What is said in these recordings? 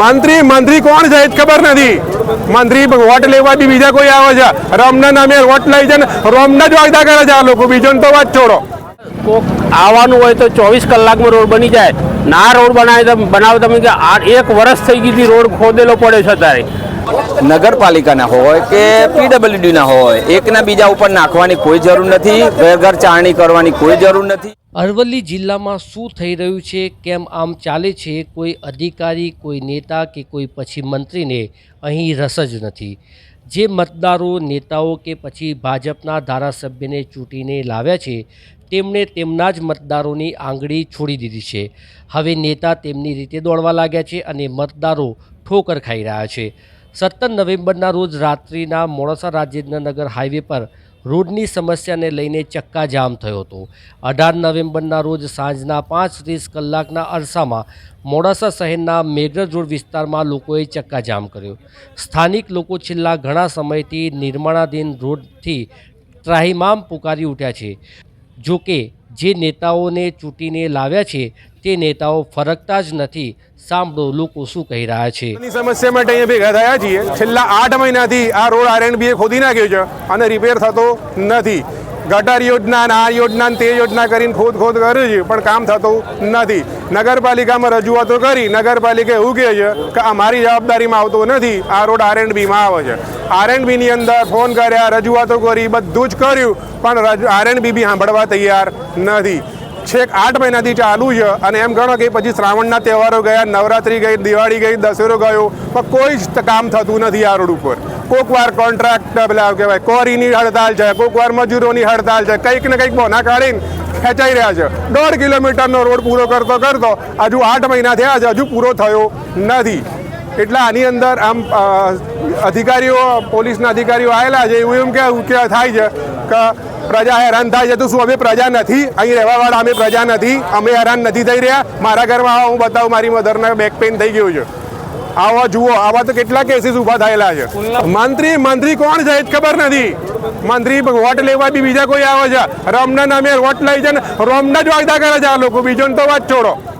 મંત્રી મંત્રી કોણ છે એ જ ખબર નથી. મંત્રી વોટ લેવા બી બીજા કોઈ આવે છે. રમના નામે વોટ લઈ છે ને રોમના જ વાયદા કરે છે આ લોકો. બીજોને તો વાત છોડો. કોક આવવાનું હોય તો ચોવીસ કલાકમાં રોડ બની જાય. ના રોડ બનાવે તમે બનાવો તમે કે આ એક વર્ષ થઈ ગઈ હતી રોડ ખોદેલો પડ્યો છે અત્યારે. નગરપાલિકાના હોય કે પીડબ્લ્યુડીના હોય એકના બીજા ઉપર નાખવાની કોઈ જરૂર નથી. ઘર ઘર ચારણી કરવાની કોઈ જરૂર નથી. અરવલ્લી જિલ્લામાં શું થઈ રહ્યું છે? કેમ આમ ચાલે છે? કોઈ અધિકારી, કોઈ નેતા કે કોઈ પછી મંત્રીને અહીં રસ જ નથી. જે મતદારો, નેતાઓ કે પછી ભાજપના ધારાસભ્યને ચૂંટીને લાવ્યા છે, તેમણે તેમના જ મતદારોની આંગળી છોડી દીધી છે. હવે નેતા તેમની રીતે દોડવા લાગ્યા છે અને મતદારો ઠોકર ખાઈ રહ્યા છે. સત્તર નવેમ્બરના રોજ રાત્રિના મોડાસા રાજેન્દ્રનગર હાઈવે પર રોડની સમસ્યાને લઈને ચક્કાજામ થયો હતો. અઢાર નવેમ્બરના રોજ સાંજના પાંચ ત્રીસ કલાકના અરસામાં મોડાસા શહેરના મેઘરજ રોડ વિસ્તારમાં લોકોએ ચક્કાજામ કર્યો. સ્થાનિક લોકો છેલ્લા ઘણા સમયથી નિર્માણાધીન રોડથી ત્રાહિમામ પુકારી ઉઠ્યા છે. જો કે જે નેતાઓને ચૂંટીને લાવ્યા છે, તે નેતાઓ ફરકતા જ નથી. સાંભળો, લોકો શું કહી રહ્યા છે. સમસ્યા માટે અહીંયા ભેગા થયા છીએ. છેલ્લા આઠ મહિનાથી આ રોડ આરએનબી એ ખોદી નાખ્યો છે અને રિપેર થતો નથી. ગટર યોજના ને આ યોજના ને તે યોજના કરીને ખોદ ખોદ કરે છે. પણ કામ થતું નથી. નગરપાલિકામાં રજૂઆતો કરી, નગરપાલિકા એવું કહે છે કે અમારી જવાબદારીમાં આવતો નથી. આ રોડ આર એન્ડ બીમાં આવે છે. આર એન્ડ બીની અંદર ફોન કર્યા, રજૂઆતો કરી, બધું જ કર્યું, પણ આર એન્ડ બી બી સાંભળવા તૈયાર નથી. છેક આઠ મહિનાથી ચાલુ છે અને એમ ગણો કે પછી શ્રાવણના તહેવારો ગયા, નવરાત્રી ગઈ, દિવાળી ગઈ, દશેરો ગયો, પણ કોઈ જ કામ થતું નથી આ રોડ ઉપર. કોક વાર કોન્ટ્રાક્ટ પેલા કહેવાય, કોરીની હડતાલ છે, કોક વાર મજૂરોની હડતાલ છે, કંઈક ને કંઈક બોના કાઢીને ખેંચાઈ રહ્યા છે. દોઢ કિલોમીટરનો રોડ પૂરો કરતો કરતો હજુ આઠ મહિના થયા છે, હજુ પૂરો થયો નથી. એટલે આની અંદર આમ અધિકારીઓ, પોલીસના અધિકારીઓ આવેલા છે, એવું એમ કે થાય છે કે પ્રજા હેરાન થાય છે તો શું, અમે પ્રજા નથી? અહીં રહેવાવાળા અમે પ્રજા નથી. અમે હેરાન નથી થઈ રહ્યા. મારા ઘરમાં હું બતાવું, મારી મધરને બેક પેઇન થઈ ગયું છે. આવા, જુઓ, આવા તો કેટલા કેસીસ ઊભા થયેલા છે. મંત્રી મંત્રી કોણ છે? જ ખબર નથી. મંત્રી વોટ લેવા બી બીજા કોઈ આવે છે? રમના નામે વોટ લઈ છે ને, રોમના જ વાયદા કરે છે આ લોકો. બીજો તો વાત છોડો.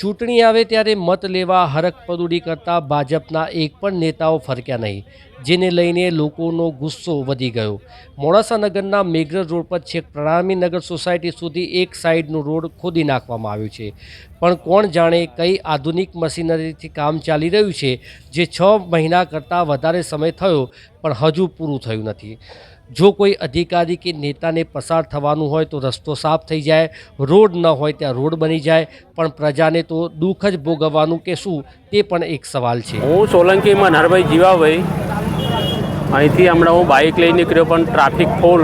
ચૂંટણી આવે ત્યારે મત લેવા હરકપદુડી કરતા ભાજપના એક પણ નેતાઓ ફરક્યા નહીં, જેને લઈને લોકોનો ગુસ્સો વધી ગયો. મોડાસા નગરના મેઘરજ રોડ પર છેક પ્રણામી નગર સોસાયટી સુધી એક સાઈડનું રોડ ખોદી નાખવામાં આવ્યું છે. પણ કોણ જાણે કઈ આધુનિક મશીનરીથી કામ ચાલી રહ્યું છે, જે છ મહિના કરતાં વધારે સમય થયો, પણ હજુ પૂરું થયું નથી. જો કોઈ અધિકારી કે નેતાને પસાર થવાનું હોય તો રસ્તો સાફ થઈ જાય રોડ ન હોય ત્યાં રોડ બની જાય પણ પ્રજાને તો દુઃખ જ ભોગવવાનું કે શું તે પણ એક સવાલ છે. હું સોલંકીમાં નરભાઈ જીવાભાઈ અહીંથી હમણાં હું બાઇક લઈને નીકળ્યો પણ ટ્રાફિક ફૂલ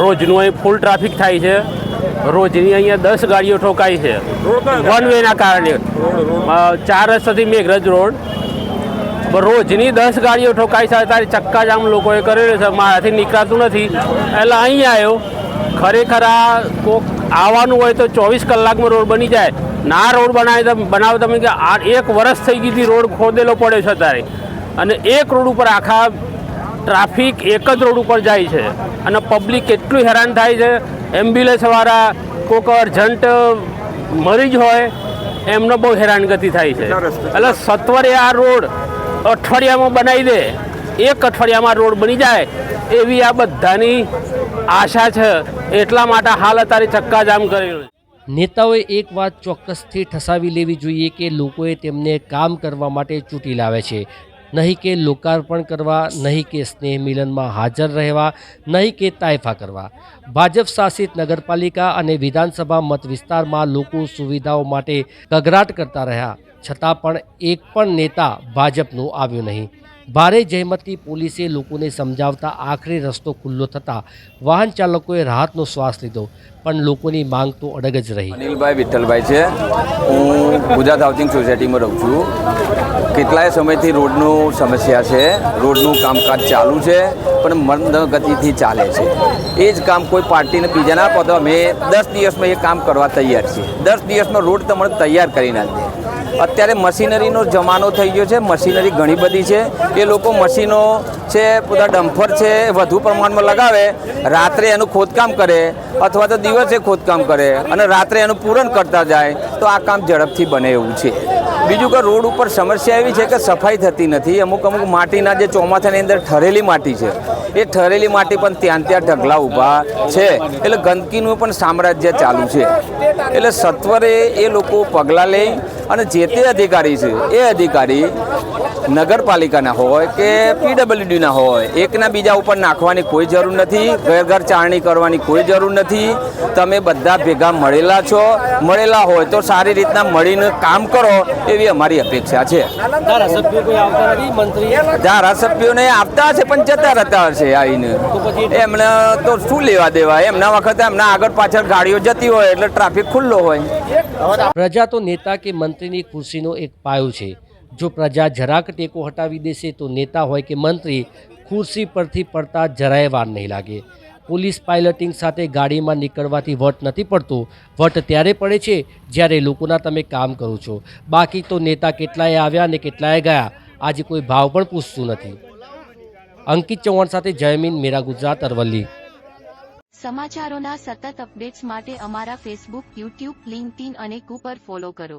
રોજનું અહીં ફૂલ ટ્રાફિક થાય છે. રોજની અહીંયા દસ ગાડીઓ ઠોકાય છે. વન વેના કારણે. ચાર રસ્તાથી મેઘરજ રોડ રોજની દસ ગાડીઓ ઠોકાય છે અત્યારે ચક્કાજામ લોકોએ કરેલો છે મારાથી નીકળાતું નથી. એટલે અહીં આવ્યો. ખરેખર આ કોક આવવાનું હોય તો ચોવીસ કલાકમાં રોડ બની જાય. ના રોડ બનાવે તમે બનાવો તમે કે આ એક વર્ષ થઈ ગઈ હતી રોડ ખોદેલો પડ્યો છે અત્યારે. અને એક રોડ ઉપર આખા ટ્રાફિક એક જ રોડ ઉપર જાય છે. અને પબ્લિક કેટલું હેરાન થાય છે એમ્બ્યુલન્સવાળા કોઈક અર્જન્ટ મરીજ હોય એમનો બહુ હેરાનગતિ થાય છે. એટલે સત્વરે આ રોડ અઠવાડિયામાં બનાવી દે. એક અઠવાડિયામાં રોડ બની જાય. એવી આ બધાની આશા છે. એટલા માટે હાલ અત્યારે ચક્કાજામ કરેલું નેતાઓએ એક વાત ચોક્કસથી ઠસાવી લેવી જોઈએ કે લોકોએ તેમને કામ કરવા માટે ચૂંટી લાવે છે. નહીં કે લોકાર્પણ કરવા, નહીં કે સ્નેહ મિલનમાં હાજર રહેવા, નહીં કે તાયફા કરવા. ભાજપ શાસિત નગરપાલિકા અને વિધાનસભા મત વિસ્તારમાં લોકો સુવિધાઓ માટે કગરાટ કરતા રહ્યા. છતાં પણ એક પણ નેતા ભાજપનું આવ્યું નહીં. ભારે જહેમતથી પોલીસે લોકોને સમજાવતા આખરે રસ્તો ખુલ્લો થતાં વાહન ચાલકોએ રાહતનો શ્વાસ લીધો, પણ લોકોની માંગ તો અડગ જ રહી. અનિલભાઈ વિઠ્ઠલભાઈ છે. હું ગુજરાત હાઉસિંગ સોસાયટીમાં રહું છું. કેટલાય સમયથી રોડનું સમસ્યા છે. રોડનું કામકાજ ચાલુ છે, પણ મંદગતિથી ચાલે છે. એ જ કામ કોઈ પાર્ટીને બીજા ના આપો અમે દસ દિવસમાં એ કામ કરવા તૈયાર છીએ. દસ દિવસમાં રોડ તમને તૈયાર કરી નાખીએ અત્યારે મશીનરીનો જમાનો થઈ ગયો છે, મશીનરી ઘણી બધી છે. એ લોકો મશીનો છે પોતા ડમ્ફર છે વધુ પ્રમાણમાં લગાવે, રાત્રે એનું ખોદકામ કરે, અથવા તો દિવસે ખોદકામ કરે અને રાત્રે એનું પૂરણ કરતા જાય, તો આ કામ ઝડપથી બને એવું છે. બીજું કે રોડ ઉપર સમસ્યા એવી છે કે સફાઈ થતી નથી. અમુક અમુક માટીના જે ચોમાસાની અંદર ઠરેલી માટી છે, એ ઠરેલી માટી પણ ત્યાં ત્યાં ઢગલા ઊભા છે. એટલે ગંદકીનું પણ સામ્રાજ્ય ચાલુ છે. એટલે સત્વરે એ લોકો પગલાં લઈ અને જે તે અધિકારી છે એ અધિકારી નગરપાલિકાના હોય કે પીડબ્લ્યુડીના હોય એકના બીજા ઉપર નાખવાની કોઈ જરૂર નથી ઘર ઘર ચારણી કરવાની કોઈ જરૂર નથી. તમે બધા ભેગા મળેલા છો. મળેલા હોય તો સારી રીતના મળીને કામ કરો એવી અમારી અપેક્ષા છે. ધારાસભ્યોને આવતા હશે પણ જતા રહેતા હશે આવીને. એમને તો શું લેવા દેવા એમના વખતે એમના આગળ પાછળ ગાડીઓ જતી હોય એટલે ટ્રાફિક ખુલ્લો હોય. પ્રજા તો નેતા કે મંત્રીની ખુરશીનો એક પાયો છે. જો પ્રજા જરાક ટેકો હટાવી દેશે તો નેતા હોય કે મંત્રી, ખુરશી પરથી પડતા જરાય વાર નહીં લાગે. પોલીસ પાયલટિંગ સાથે ગાડીમાં નીકળવાથી વટ નથી પડતો. વટ ત્યારે પડે છે જ્યારે લોકોના તમે કામ કરો છો. બાકી તો નેતા કેટલાય આવ્યા અને કેટલાય ગયા, આજે કોઈ ભાવ પણ પૂછતું નથી. અંકિત ચૌહાણ સાથે જયમીન મેરા ગુજરાત, અરવલ્લી. સમાચારોના સતત અપડેટ્સ માટે અમારા ફેસબુક યુટ્યુબ લિંક્ડઇન અને કુપર ફોલો કરો.